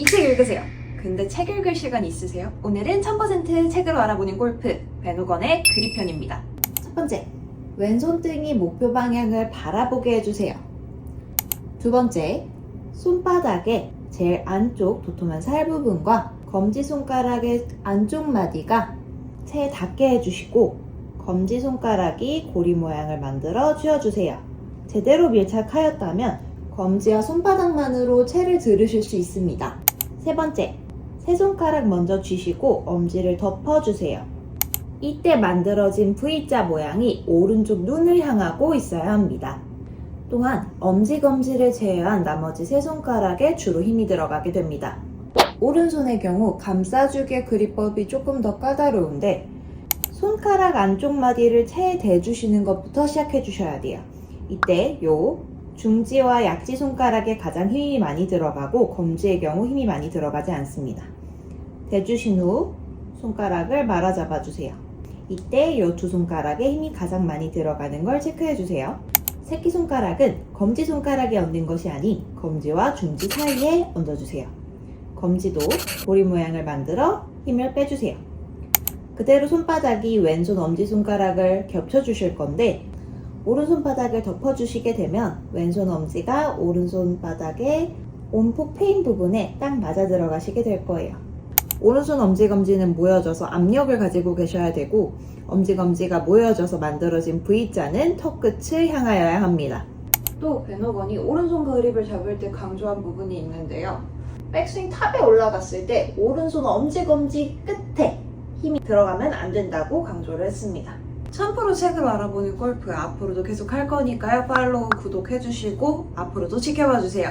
이 책 읽으세요. 근데 책 읽을 시간 있으세요? 오늘은 1000% 책으로 알아보는 골프 베누건의 그립편입니다. 첫 번째, 왼손등이 목표 방향을 바라보게 해주세요. 두 번째, 손바닥의 제일 안쪽 도톰한 살 부분과 검지 손가락의 안쪽 마디가 채에 닿게 해주시고 검지 손가락이 고리 모양을 만들어 쥐어주세요. 제대로 밀착하였다면 검지와 손바닥만으로 채를 들으실 수 있습니다. 세 번째, 세 손가락 먼저 쥐시고 엄지를 덮어주세요. 이때 만들어진 V자 모양이 오른쪽 눈을 향하고 있어야 합니다. 또한 엄지검지를 제외한 나머지 세 손가락에 주로 힘이 들어가게 됩니다. 오른손의 경우 감싸주기의 그립법이 조금 더 까다로운데 손가락 안쪽 마디를 채에 대주시는 것부터 시작해 주셔야 돼요. 이때 요 중지와 약지 손가락에 가장 힘이 많이 들어가고 검지의 경우 힘이 많이 들어가지 않습니다. 대주신 후 손가락을 말아 잡아 주세요. 이때 요두 손가락에 힘이 가장 많이 들어가는 걸 체크해 주세요. 새끼손가락은 검지손가락에 얹는 것이 아닌 검지와 중지 사이에 얹어주세요. 검지도 고리 모양을 만들어 힘을 빼주세요. 그대로 손바닥이 왼손 엄지손가락을 겹쳐주실 건데 오른손 바닥을 덮어주시게 되면 왼손 엄지가 오른손 바닥의 온폭 페인 부분에 딱 맞아 들어가시게 될 거예요. 오른손 엄지검지는 모여져서 압력을 가지고 계셔야 되고 엄지검지가 모여져서 만들어진 V자는 턱 끝을 향하여야 합니다. 또 베너건이 오른손 그립을 잡을 때 강조한 부분이 있는데요. 백스윙 탑에 올라갔을 때 오른손 엄지검지 끝에 힘이 들어가면 안 된다고 강조를 했습니다. 1000% 책을 알아보는 골프 앞으로도 계속 할 거니까요. 팔로우, 구독해주시고 앞으로도 지켜봐 주세요.